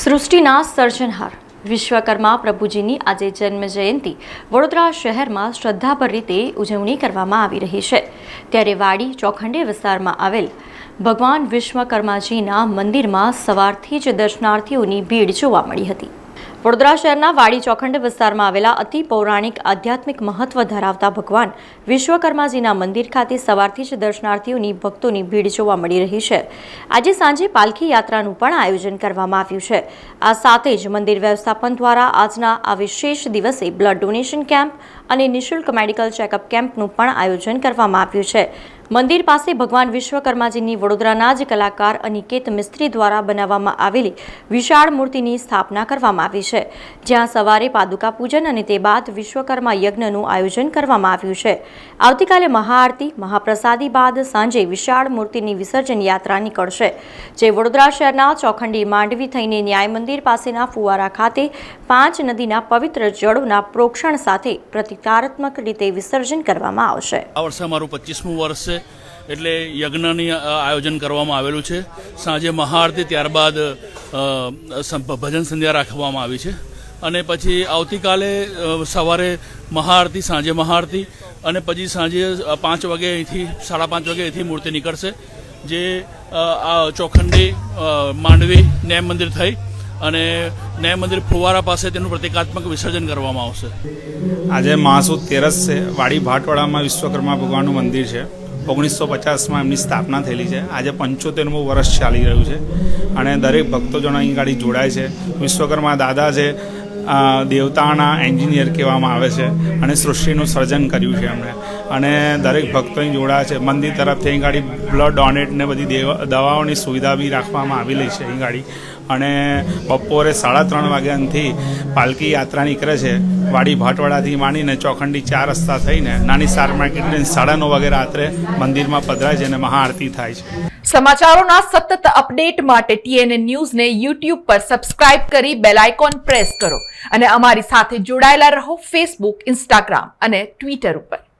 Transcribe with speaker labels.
Speaker 1: સૃષ્ટિના સર્જનહાર. વિશ્વકર્મા પ્રભુજીની આજે જન્મ જયંતિ. વડોદરા શહેરમાં શ્રદ્ધાભર રીતે ઉજવણી કરવામાં આવી રહી છે. ત્યારે વાડી ચોખંડે વિસ્તારમાં આવેલ ભગવાન વિશ્વકર્માજીના મંદિરમાં સવારથી જ દર્શનાર્થીઓની ભીડ જોવા મળી હતી. વડોદરા શહેરના વાડી ચોખંડ વિસ્તારમાં આવેલા અતિ પૌરાણિક આધ્યાત્મિક મહત્વ ધરાવતા ભગવાન વિશ્વકર્માજીના મંદિર ખાતે સવારથી જ દર્શનાર્થીઓની ભક્તોની ભીડ જોવા મળી રહી છે. આજે સાંજે પાલખી યાત્રાનું પણ આયોજન કરવામાં આવ્યું છે. આ સાથે જ મંદિર વ્યવસ્થાપન દ્વારા આજના આ વિશેષ દિવસે બ્લડ ડોનેશન કેમ્પ અને નિઃશુલ્ક મેડિકલ ચેકઅપ કેમ્પનું પણ આયોજન કરવામાં આવ્યું છે. મંદિર પાસે ભગવાન વિશ્વકર્માજીની વડોદરાના જ કલાકાર અનિકેત મિસ્ત્રી દ્વારા બનાવવામાં આવેલી વિશાળ મૂર્તિની સ્થાપના કરવામાં આવી છે. જ્યાં સવારે પાદુકા પૂજન અને તે બાદ વિશ્વકર્મા યજ્ઞનું આયોજન કરવામાં આવ્યું છે. આવતીકાલે મહાઆરતી, મહાપ્રસાદી બાદ સાંજે વિશાળ મૂર્તિની વિસર્જન યાત્રા નીકળશે, જે વડોદરા શહેરના ચોખંડી માંડવી થઈને ન્યાય મંદિર પાસેના ફુવારા ખાતે પાંચ નદીના પવિત્ર જળોના પ્રોક્ષણ સાથે પ્રતિકારાત્મક રીતે વિસર્જન કરવામાં આવશે.
Speaker 2: આ વર્ષે અમારું પચીસમું વર્ષ છે, એટલે યજ્ઞની આયોજન કરવામાં આવેલું છે. સાંજે મહાઆરતી ત્યારબાદ ભજન સંધ્યા રાખવામાં આવી છે. અને પછી આવતીકાલે સવારે મહાઆરતી, સાંજે મહાઆરતી અને પછી સાંજે પાંચ વાગે અહીંથી, સાડા પાંચ વાગે અહીંથી મૂર્તિ નીકળશે, જે આ ચોખંડી માંડવી, નેમ મંદિર થઈ અને નેમ મંદિર ફુવારા પાસે તેનું પ્રતિકાત્મક વિસર્જન કરવામાં આવશે.
Speaker 3: આજે મહાસુદ તેરસ છે. વાડી ભાટવાડામાં વિશ્વકર્મા ભગવાનનું મંદિર છે. ઓગણીસો પચાસમાં એમની સ્થાપના થયેલી છે. આજે પંચોતેરમું વર્ષ ચાલી રહ્યું છે અને દરેક ભક્તોજનો અહીં ગાડી જોડાય છે. વિશ્વકર્મા દાદા છે દેવતાના એન્જિનિયર કહેવામાં આવે છે અને સૃષ્ટિનું સર્જન કર્યું છે એમણે. અને દરેક ભક્તો અહીં જોડાયા છે. મંદિર તરફથી અહીં ગાડી બ્લડ ડોનેટ ને બધી દેવ, દવાઓની સુવિધા બી રાખવામાં આવેલી છે અહીં ગાડી. અને બપોરે સાડા ત્રણ વાગ્યાથી પાલકી યાત્રા નીકળે છે. વાડી ભાટવાડાથી માંડીને ચોખંડી ચાર રસ્તા થઈને નાની સાર માર્કેટ સાડા નવ વાગે રાત્રે મંદિરમાં પધરાય છે અને મહાઆરતી થાય છે.
Speaker 4: સમાચારોના સતત અપડેટ માટે ટીએનએ ન્યૂઝને યુટ્યુબ પર સબસ્ક્રાઇબ કરી બેલ આઇકોન પ્રેસ કરો. અને અમારી સાથે જોડાયેલા રહો ફેસબુક ઇન્સ્ટાગ્રામ અને ટ્વિટર ઉપર.